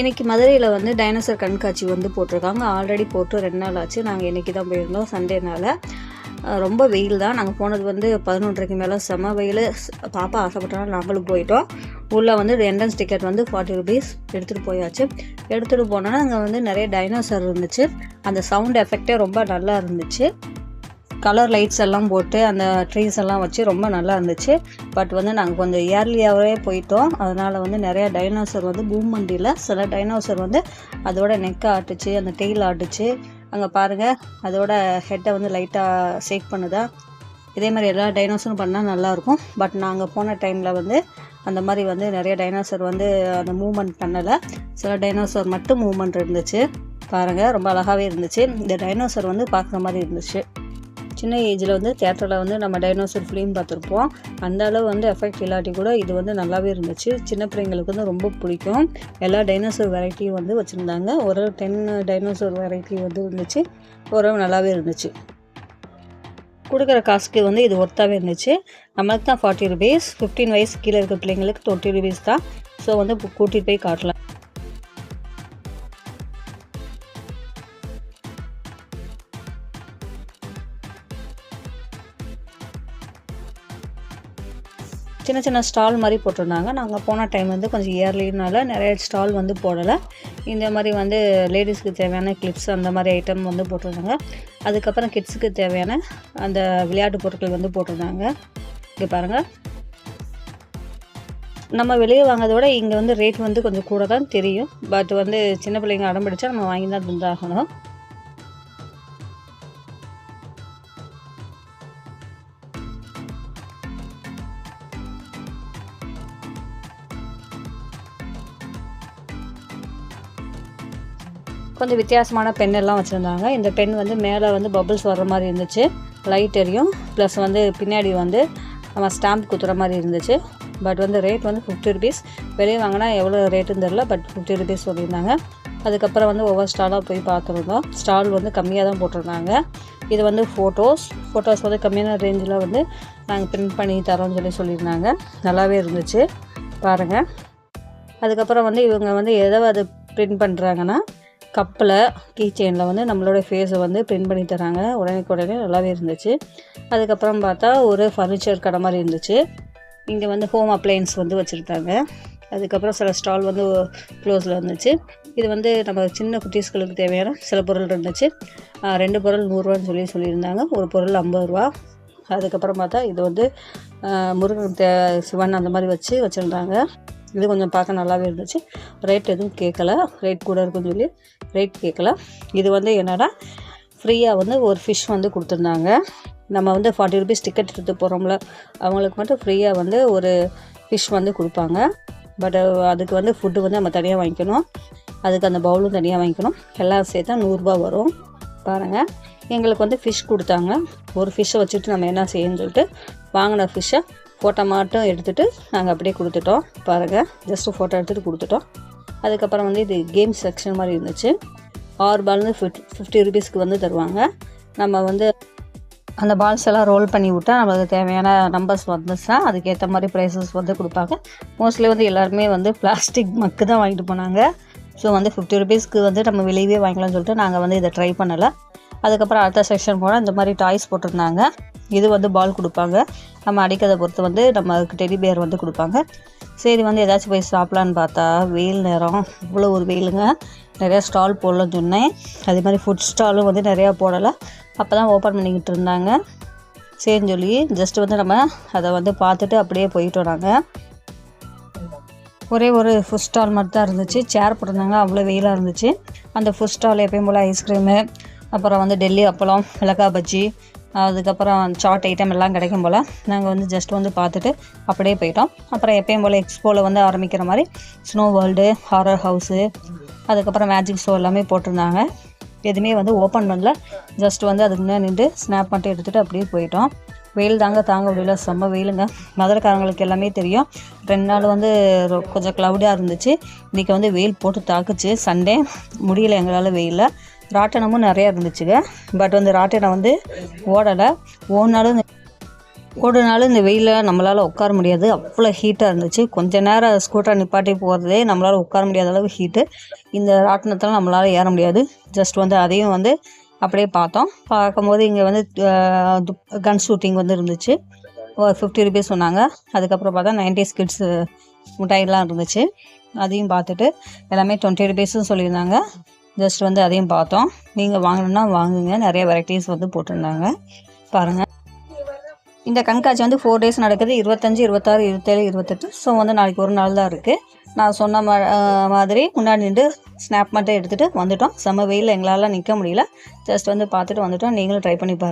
இன்றைக்கி மதுரையில் வந்து டைனோசர் கண்காட்சி வந்து போட்டிருக்காங்க. ஆல்ரெடி போட்டு ரெண்டு நாள் ஆச்சு. நாங்கள் இன்றைக்கி தான் போயிருந்தோம். சண்டேனால் ரொம்ப வெயில் தான். நாங்கள் போனது வந்து பதினொன்றரைக்கு மேலே. செம வெயில். பாப்பா ஆசைப்பட்டனால நாங்களும் போயிட்டோம். உள்ளே வந்து என்ட்ரன்ஸ் டிக்கெட் வந்து ஃபார்ட்டி ருபீஸ் எடுத்துகிட்டு போயாச்சு. எடுத்துகிட்டு போனோன்னா அங்கே வந்து நிறைய டைனோசர் இருந்துச்சு. அந்த சவுண்ட் எஃபெக்டே ரொம்ப நல்லா இருந்துச்சு. கலர் லைட்ஸ் எல்லாம் போட்டு அந்த ட்ரீஸ் எல்லாம் வச்சு ரொம்ப நல்லா இருந்துச்சு. பட் வந்து நாங்கள் கொஞ்சம் இயர்லியாகவே போயிட்டோம். அதனால் வந்து நிறையா டைனோசர் வந்து பூமண்டியில் சில டைனோசர் வந்து அதோட நெக்கை ஆட்டுச்சு அந்த டெய்ல் ஆட்டுச்சு. அங்கே பாருங்கள் அதோட ஹெட்டை வந்து லைட்டாக ஷேக் பண்ணுதா. இதே மாதிரி எல்லா டைனோசரும் பண்ணால் நல்லாயிருக்கும் பட் நாங்கள் போன டைமில் வந்து அந்த மாதிரி வந்து நிறைய டைனோசர் வந்து அந்த மூமெண்ட் பண்ணலை. சில டைனோசர் மட்டும் மூமெண்ட் இருந்துச்சு. பாருங்கள் ரொம்ப அழகாகவே இருந்துச்சு. இந்த டைனோசர் வந்து பார்க்குற மாதிரி இருந்துச்சு. சின்ன ஏஜில் வந்து தேட்டரில் வந்து நம்ம டைனோசர் ஃபிலிம் பார்த்துருப்போம். அந்த அளவு வந்து எஃபெக்ட் இல்லாட்டி கூட இது வந்து நல்லாவே இருந்துச்சு. சின்ன பிள்ளைங்களுக்கு வந்து ரொம்ப பிடிக்கும். எல்லா டைனோசர் வெரைட்டியும் வந்து வச்சுருந்தாங்க. ஒரு டென் டைனோசர் வெரைட்டி வந்து இருந்துச்சு. ஓரளவு நல்லாவே இருந்துச்சு. கொடுக்குற காசுக்கு வந்து இது ஒர்த்தாகவே இருந்துச்சு. நம்மளுக்கு தான் ஃபார்ட்டி ருபீஸ் ஃபிஃப்டீன் வயசு கீழே இருக்க பிள்ளைங்களுக்கு டுவெண்ட்டி ருபீஸ் தான். ஸோ வந்து கூட்டிகிட்டு போய் காட்டலாம். சின்ன சின்ன ஸ்டால் மாதிரி போட்டிருந்தாங்க. நாங்கள் போன டைம் வந்து கொஞ்சம் இயர்லினால நிறைய ஸ்டால் வந்து போடலை. இந்த மாதிரி வந்து லேடிஸ்க்கு தேவையான கிளிப்ஸ் அந்த மாதிரி ஐட்டம் வந்து போட்டிருந்தாங்க. அதுக்கப்புறம் கிட்ஸுக்கு தேவையான அந்த விளையாட்டு பொருட்கள் வந்து போட்டிருந்தாங்க. இங்கே பாருங்கள் நம்ம வெளியே வாங்குறத விட இங்கே வந்து ரேட் வந்து கொஞ்சம் கூட தான் தெரியும். பட் வந்து சின்ன பிள்ளைங்க அடம் பிடிச்சா நம்ம வாங்கி தான் தந்தாகணும். கொஞ்சம் வித்தியாசமான பென் எல்லாம் வச்சுருந்தாங்க. இந்த பென் வந்து மேலே வந்து பபுள்ஸ் வர்ற மாதிரி இருந்துச்சு. லைட் எரியும். ப்ளஸ் வந்து பின்னாடி வந்து நம்ம ஸ்டாம்ப் குத்துற மாதிரி இருந்துச்சு. பட் வந்து ரேட் வந்து ஃபிஃப்டி ருபீஸ் வெளியே வாங்கினா எவ்வளோ ரேட்டுன்னு தெரில பட் ஃபிஃப்டி ருபீஸ் சொல்லியிருந்தாங்க. அதுக்கப்புறம் வந்து ஒவ்வொரு ஸ்டாலாக போய் பார்த்துருந்தோம். ஸ்டால் வந்து கம்மியாக தான் போட்டிருந்தாங்க. இது வந்து ஃபோட்டோஸ் ஃபோட்டோஸ் வந்து கம்மியான ரேஞ்சில் வந்து நாங்கள் பிரிண்ட் பண்ணி தரோம்னு சொல்லி சொல்லியிருந்தாங்க. நல்லாவே இருந்துச்சு. பாருங்கள் அதுக்கப்புறம் வந்து இவங்க வந்து எதை அது பிரிண்ட் பண்ணுறாங்கன்னா கப்பில் கீ செயினில் வந்து நம்மளோட ஃபேஸை வந்து பிரிண்ட் பண்ணி தராங்க. உடனே உடனே நல்லாவே இருந்துச்சு. அதுக்கப்புறம் பார்த்தா ஒரு ஃபர்னிச்சர் கடை மாதிரி இருந்துச்சு. இங்கே வந்து ஹோம் அப்ளையன்ஸ் வந்து வச்சுருக்காங்க. அதுக்கப்புறம் சில ஸ்டால் வந்து க்ளோஸில் இருந்துச்சு. இது வந்து நம்ம சின்ன குட்டீஸ்களுக்கு தேவையான சில பொருள் இருந்துச்சு. ரெண்டு பொருள் நூறுரூவான்னு சொல்லி சொல்லியிருந்தாங்க. ஒரு பொருள் ஐம்பது ரூபா. அதுக்கப்புறம் பார்த்தா இது வந்து முருகன் தே சிவன் அந்த மாதிரி வச்சு வச்சுருந்தாங்க. இது கொஞ்சம் பார்க்க நல்லாவே இருந்துச்சு. ரேட் எதுவும் கேட்கல ரேட் கூட இருக்குன்னு சொல்லி ரேட் கேட்கல இது வந்து என்னடா ஃப்ரீயாக வந்து ஒரு ஃபிஷ் வந்து கொடுத்துருந்தாங்க. நம்ம வந்து ஃபார்ட்டி ருபீஸ் டிக்கெட் எடுத்து போகிறோம்ல அவங்களுக்கு மட்டும் ஃப்ரீயாக வந்து ஒரு ஃபிஷ் வந்து கொடுப்பாங்க. பட் அதுக்கு வந்து ஃபுட்டு வந்து நம்ம தனியாக வாங்கிக்கணும். அதுக்கு அந்த பவுலும் தனியாக வாங்கிக்கணும். எல்லாம் சேர்த்தா நூறுரூபா வரும். பாருங்கள் எங்களுக்கு வந்து ஃபிஷ் கொடுத்தாங்க. ஒரு ஃபிஷ்ஷை வச்சுட்டு நம்ம என்ன செய்யணும்னு சொல்லிட்டு வாங்கின ஃபிஷ்ஷை ஃபோட்டோ மட்டும் எடுத்துகிட்டு நாங்கள் அப்படியே கொடுத்துட்டோம். பாருங்கள் ஜஸ்ட்டு ஃபோட்டோ எடுத்துகிட்டு கொடுத்துட்டோம். அதுக்கப்புறம் வந்து இது கேம் செக்ஷன் மாதிரி இருந்துச்சு. ஆறு பால் வந்து ஃபிஃப்டி ஃபிஃப்டி ருபீஸ்க்கு வந்து தருவாங்க. நம்ம வந்து அந்த பால்ஸ் எல்லாம் ரோல் பண்ணி விட்டால் நம்மளுக்கு தேவையான நம்பர்ஸ் வந்துச்சுன்னா அதுக்கேற்ற மாதிரி ப்ரைஸஸ் வந்து கொடுப்பாங்க. மோஸ்ட்லி வந்து எல்லாருமே வந்து பிளாஸ்டிக் மக்கு தான் வாங்கிட்டு போனாங்க. ஸோ வந்து ஃபிஃப்டி ருபீஸ்க்கு வந்து நம்ம வெளியவே வாங்கலாம்னு சொல்லிட்டு நாங்கள் வந்து இதை ட்ரை பண்ணலை. அதுக்கப்புறம் அடுத்த செக்ஷன் போனால் இந்த மாதிரி டாய்ஸ் போட்டிருந்தாங்க. இது வந்து பால் கொடுப்பாங்க. நம்ம அடிக்கிறத பொறுத்து வந்து நம்ம டெடி பேர் வந்து கொடுப்பாங்க. சரி வந்து ஏதாச்சும் போய் சாப்பிட்லான்னு பார்த்தா வெயில் நேரம். இவ்வளோ ஒரு வெயிலுங்க. நிறையா ஸ்டால் போடலன்னு சொன்னேன். அதே மாதிரி ஃபுட் ஸ்டாலும் வந்து நிறையா போடலை. அப்போ தான் ஓப்பன் பண்ணிக்கிட்டு இருந்தாங்க. சரின்னு சொல்லி ஜஸ்ட் வந்து நம்ம அதை வந்து பார்த்துட்டு அப்படியே போயிட்டோம் நாங்கள் ஒரே ஒரு ஃபுட் ஸ்டால் மட்டும் தான் இருந்துச்சு. சேர் போட்டிருந்தாங்க. அவ்வளோ வெயிலாக இருந்துச்சு. அந்த ஃபுட் ஸ்டால் எப்பயும் போல் ஐஸ்கிரீமு அப்புறம் வந்து டெல்லி அப்பளம் மிளகா பஜ்ஜி அதுக்கப்புறம் சாட் ஐட்டம் எல்லாம் கிடைக்கும் போல் நாங்கள் வந்து ஜஸ்ட் வந்து பார்த்துட்டு அப்படியே போயிட்டோம். அப்புறம் எப்பயும் போல் எக்ஸ்போவில் வந்து ஆரம்பிக்கிற மாதிரி ஸ்னோ வேர்ல்டு ஹாரர் ஹவுஸு அதுக்கப்புறம் மேஜிக் ஷோ எல்லாமே போட்டிருந்தாங்க. எதுவுமே வந்து ஓப்பன் பண்ணல. ஜஸ்ட் வந்து அதுக்கு முன்னாடி நின்று ஸ்னாப் மட்டும் எடுத்துகிட்டு அப்படியே போயிட்டோம். வெயில் தாங்க தாங்க முடியல செம்ம வெயிலுங்க. மதுரைக்காரங்களுக்கு எல்லாமே தெரியும். ரெண்டு நாள் வந்து கொஞ்சம் க்ளவுடாக இருந்துச்சு. இன்றைக்கி வந்து வெயில் போட்டு தாக்குச்சு. சண்டே முடியல எங்களால் வெயிலில். ராட்டினமும் நிறையா இருந்துச்சுங்க. பட் வந்து ராட்டினம் வந்து ஓடலை. ஓடினாலும் ஒரு இந்த வெயிலில் நம்மளால் உட்கார முடியாது. அவ்வளோ ஹீட்டாக இருந்துச்சு. கொஞ்ச நேரம் ஸ்கூட்டரை நிப்பாட்டி போகிறதே நம்மளால் உட்கார முடியாத அளவு ஹீட்டு இந்த ராட்டினத்தில் நம்மளால் ஏற முடியாது. ஜஸ்ட் வந்து அதையும் வந்து அப்படியே பார்த்தோம். பார்க்கும்போது இங்கே வந்து கன் ஷூட்டிங் வந்து இருந்துச்சு. ஒரு ஃபிஃப்டி ருபீஸ் சொன்னாங்க. அதுக்கப்புறம் பார்த்தா நைன்டிஸ் ஸ்கிட்ஸ் மிட்டாயெல்லாம் இருந்துச்சு. அதையும் பார்த்துட்டு எல்லாமே டுவெண்ட்டி ருபீஸும் சொல்லியிருந்தாங்க. ஜஸ்ட் வந்து அதையும் பார்த்தோம். நீங்கள் வாங்கணுன்னா வாங்குங்க. நிறைய வெரைட்டிஸ் வந்து போட்டிருந்தாங்க. பாருங்கள் இந்த கண்காட்சி வந்து ஃபோர் டேஸ் நடக்குது. இருபத்தஞ்சி இருபத்தாறு இருபத்தேழு இருபத்தெட்டு. ஸோ வந்து நாளைக்கு ஒரு நாள் தான் இருக்குது நான் சொன்ன மா மாதிரி முன்னாடி நின்று ஸ்னாப் மட்டும் எடுத்துகிட்டு வந்துட்டோம். செம்ம வெயிலில் எங்களால் நிற்க முடியல. ஜஸ்ட் வந்து பார்த்துட்டு வந்துட்டோம். நீங்களும் ட்ரை பண்ணி பாருங்கள்